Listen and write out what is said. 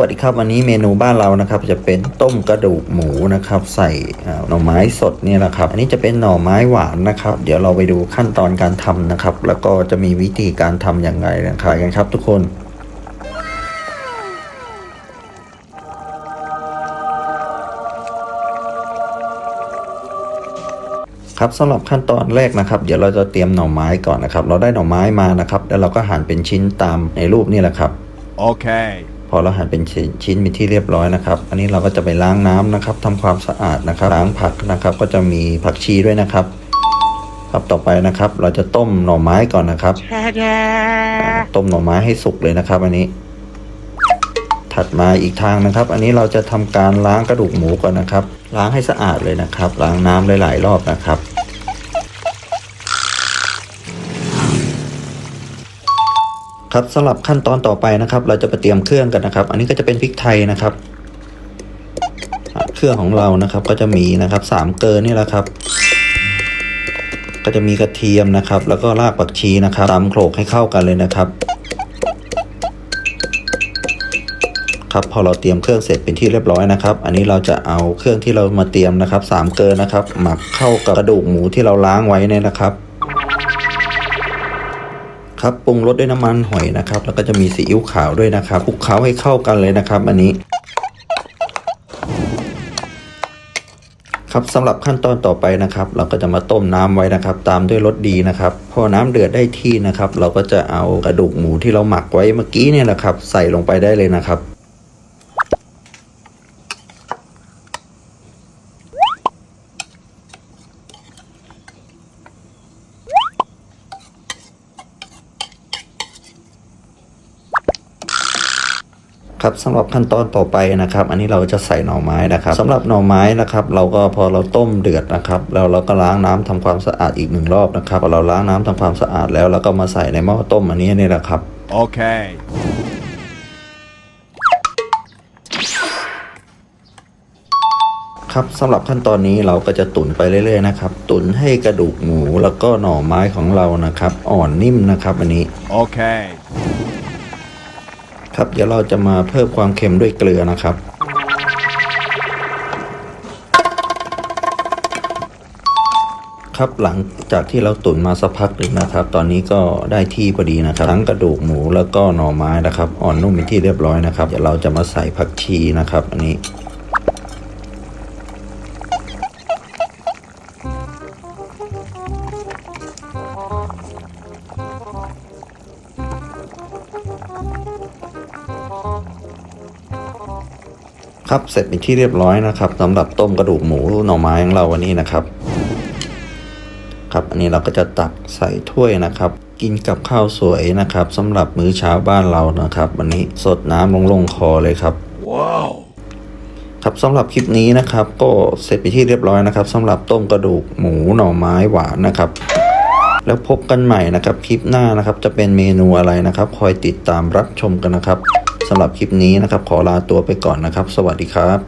วัสดีครับวันนี้เมนูบ้านเรานะครับ จะเป็นต้มกระดูกหมูนะครับ ใส่หน่อไม้สดเนี่ยแหละครับ อันนี้จะเป็นหน่อไม้หวานนะครับ เดี๋ยวเราไปดูขั้นตอนการทำนะครับ แล้วก็จะมีวิธีการทำอย่างไรนะครับกันครับ ทุกคนครับสำหรับขั้นตอนแรกนะครับ เดี๋ยวเราจะเตรียมหน่อไม้ก่อนนะครับ เราได้หน่อไม้มานะครับ แล้วเราก็หั่นเป็นชิ้นตามในรูปนี่แหละครับ Okay. พ อเราหั่นเป็นชิ้นชิ้นเป็นที่เรียบร้อยนะครับ อันนี้เราก็จะไปล้างน้ำนะครับทำความสะอาดนะครับ ล้างผักนะครับ ก็จะมีผักชีด้วยนะครับ ครับต่อไปนะครับ เราจะต้มหน่อไม้ก่อนนะครับ ต้มหน่อไม้ให้สุกเลยนะครับ อันนี้ ถัดมาอีกทางนะครับ อันนี้เราจะทำการล้างกระดูกหมูก่อนนะครับ ล้างให้สะอาดเลยนะครับ ล้างน้ำหลายๆรอบนะครับ ครับสำหรับขั้นตอนต่อไปนะครับ เราจะไปเตรียมเครื่องกันนะครับ อันนี้ก็จะเป็นพริกไทยนะครับ เครื่องของเรานะครับก็จะมีนะครับสามเกลือนี่แหละครับ ก็จะมีกระเทียมนะครับ แล้วก็รากผักชีนะครับตำโขลกให้เข้ากันเลยนะครับ ครับพอเราเตรียมเครื่องเสร็จเป็นที่เรียบร้อยนะครับ อันนี้เราจะเอาเครื่องที่เรามาเตรียมนะครับสามเกลือนะครับ หมักเข้ากับกระดูกหมูที่เราล้างไว้เนี่ยนะครับ ครับปรุงรสด้วยน้ำมันหอยนะครับ แล้วก็จะมีซีอิ๊วขาวด้วยนะครับคลุกเคล้าให้เข้ากันเลยนะครับ อันนี้ ครับสำหรับขั้นตอนต่อไปนะครับ เราก็จะมาต้มน้ำไว้นะครับ ตามด้วยรสดีนะครับ พอน้ำเดือดได้ที่นะครับ เราก็จะเอากระดูกหมูที่เราหมักไว้เมื่อกี้เนี่ยนะครับ ใส่ลงไปได้เลยนะครับ ครับสำหรับขั้นตอนต่อไปนะครับ อันนี้เราจะใส่หน่อไม้นะครับสำหรับหน่อไม้นะครับ เราก็พอเราต้มเดือดนะครับ แล้วเราก็ล้างน้ำทำความสะอาดอีกหนึ่งรอบนะครับพอเราล้างน้ำทำความสะอาดแล้วเราก็มาใส่ในหม้อต้มอันนี้นี่แหละครับ Okay. ครับสำหรับขั้นตอนนี้เราก็จะตุ๋นไปเรื่อยๆนะครับ ตุ๋นให้กระดูกหมูแล้วก็หน่อไม้ของเรานะครับ อ่อนนิ่มนะครับอันนี้ Okay. ค ครับเดี๋ยวเราจะมาเพิ่มความเค็มด้วยเกลือนะครับ ครับหลังจากที่เราตุ๋นมาสักพักหนึ่งนะครับ ตอนนี้ก็ได้ที่พอดีนะครับ ทั้งกระดูกหมูแล้วก็หน่อไม้นะครับ อ่อนนุ่มเป็นที่เรียบร้อยนะครับ เดี๋ยวเราจะมาใส่ผักชีนะครับ อันนี้ ครับเสร็จเป็นที่เรียบร้อยนะครับสำหรับต้มกระดูกหมูหน่อไม้ของเราวันนี้นะครับ ครับอันนี้เราก็จะตักใส่ถ้วยนะครับ กินกับข้าวสวยนะครับสำหรับมื้อเช้าบ้านเรานะครับ วันนี้สดน้ำลงลงคอเลยครับ Wow. ครับสำหรับคลิปนี้นะครับ ก็เสร็จไปที่เรียบร้อยนะครับสำหรับต้มกระดูกหมูหน่อไม้หวานนะครับ แล้วพบกันใหม่นะครับคลิปหน้านะครับ จะเป็นเมนูอะไรนะครับ คอยติดตามรับชมกันนะครับ สำหรับคลิปนี้นะครับ ขอลาตัวไปก่อนนะครับ สวัสดีครับ